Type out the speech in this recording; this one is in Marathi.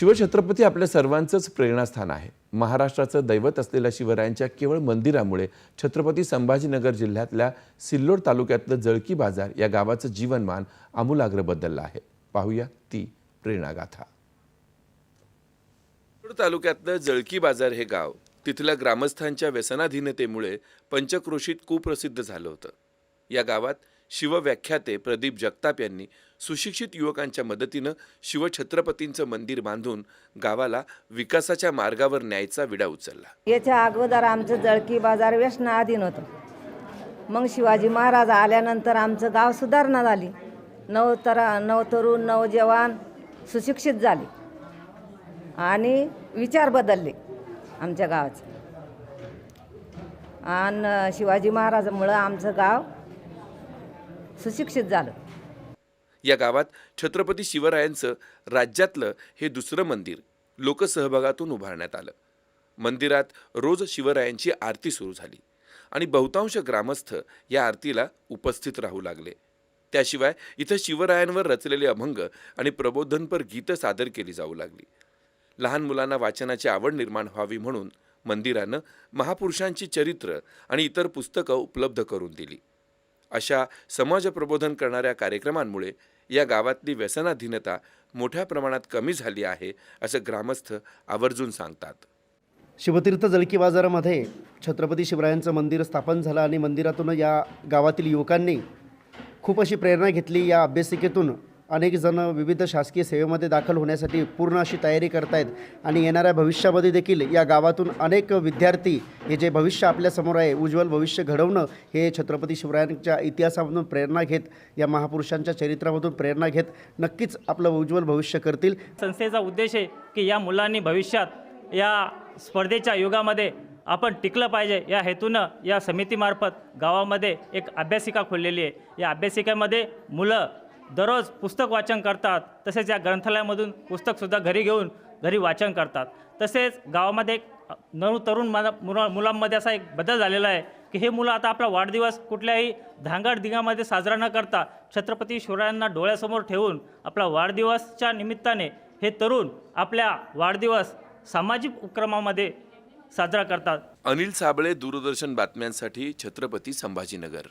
शिवछत्रपती आपल्या सर्वांचंच प्रेरणास्थान आहे. महाराष्ट्राचं दैवत असलेल्या शिवरायांच्या केवळ मंदिरामुळे छत्रपती संभाजीनगर जिल्ह्यातल्या सिल्लोड तालुक्यातलं जळकी बाजार या गावाचं जीवनमान आमूलाग्र बदललं आहे. पाहूया ती प्रेरणागाथा. तालुक्यातलं जळकी बाजार हे गाव तिथल्या ग्रामस्थांच्या व्यसनाधीनतेमुळे पंचक्रोशीत कुप्रसिद्ध झालं होतं. या गावात शिवव्याख्याते प्रदीप जगताप यांनी सुशिक्षित युवकांच्या मदतीनं शिवछत्रपतींचं मंदिर बांधून गावाला विकासाच्या मार्गावर न्यायचा विडा उचलला. याच्या अगोदर आमचं जळकी बाजार व्यसनाधीन होतं. मग शिवाजी महाराज आल्यानंतर आमचं गाव सुधारणा झाली. नवतरा नवतरुण नवजवान सुशिक्षित झाले आणि विचार बदलले आमच्या गावाचे. आणि शिवाजी महाराजामुळं आमचं गाव सुशिक्षित झालं. या गावात छत्रपती शिवरायांचं राज्यातलं हे दुसरं मंदिर लोकसहभागातून उभारण्यात आलं. मंदिरात रोज शिवरायांची आरती सुरू झाली आणि बहुतांश ग्रामस्थ या आरतीला उपस्थित राहू लागले. त्याशिवाय इथं शिवरायांवर रचलेले अभंग आणि प्रबोधनपर गीतं सादर केली जाऊ लागली. लहान मुलांना वाचनाची आवड निर्माण व्हावी म्हणून मंदिरानं महापुरुषांची चरित्र आणि इतर पुस्तकं उपलब्ध करून दिली. अशा समाज प्रबोधन करणाऱ्या कार्यक्रमांमुळे या गावातली व्यसनाधीनता मोठ्या प्रमाणात कमी झाली आहे असं ग्रामस्थ आवर्जून सांगतात. शिवतीर्थ जळकी बाजारामध्ये छत्रपती शिवरायांचं मंदिर स्थापन झालं आणि मंदिरातून या गावातील युवकांनी खूप अशी प्रेरणा घेतली या अभ्यासिकेतून. अनेक जण विविध शासकीय सेवेमध्ये दाखल होण्यासाठी पूर्ण अशी तयारी करतायत आणि येणाऱ्या भविष्यामध्ये देखील या गावातून अनेक विद्यार्थी हे जे भविष्य आपल्यासमोर आहे उज्ज्वल भविष्य घडवणं हे छत्रपती शिवरायांच्या इतिहासामधून प्रेरणा घेत या महापुरुषांच्या चरित्रामधून प्रेरणा घेत नक्कीच आपलं उज्ज्वल भविष्य करतील. संस्थेचा उद्देश आहे की या मुलांनी भविष्यात या स्पर्धेच्या युगामध्ये आपण टिकलं पाहिजे. या हेतूनं या समितीमार्फत गावामध्ये एक अभ्यासिका खोललेली आहे. या अभ्यासिकेमध्ये मुलं दररोज पुस्तक वाचन करतात. तसेच या ग्रंथालयामधून पुस्तकसुद्धा घरी घेऊन घरी वाचन करतात. तसेच गावामध्ये एक नऊ तरुण मला मुला मुलांमध्ये असा एक बदल झालेला आहे की हे मुलं आता आपला वाढदिवस कुठल्याही धांगडदिंगामध्ये साजरा न करता छत्रपती शिवरायांना डोळ्यासमोर ठेवून आपला वाढदिवसच्या निमित्ताने हे तरुण आपल्या वाढदिवस सामाजिक उपक्रमामध्ये साजरा करतात. अनिल साबळे दूरदर्शन बातम्यांसाठी छत्रपती संभाजीनगर.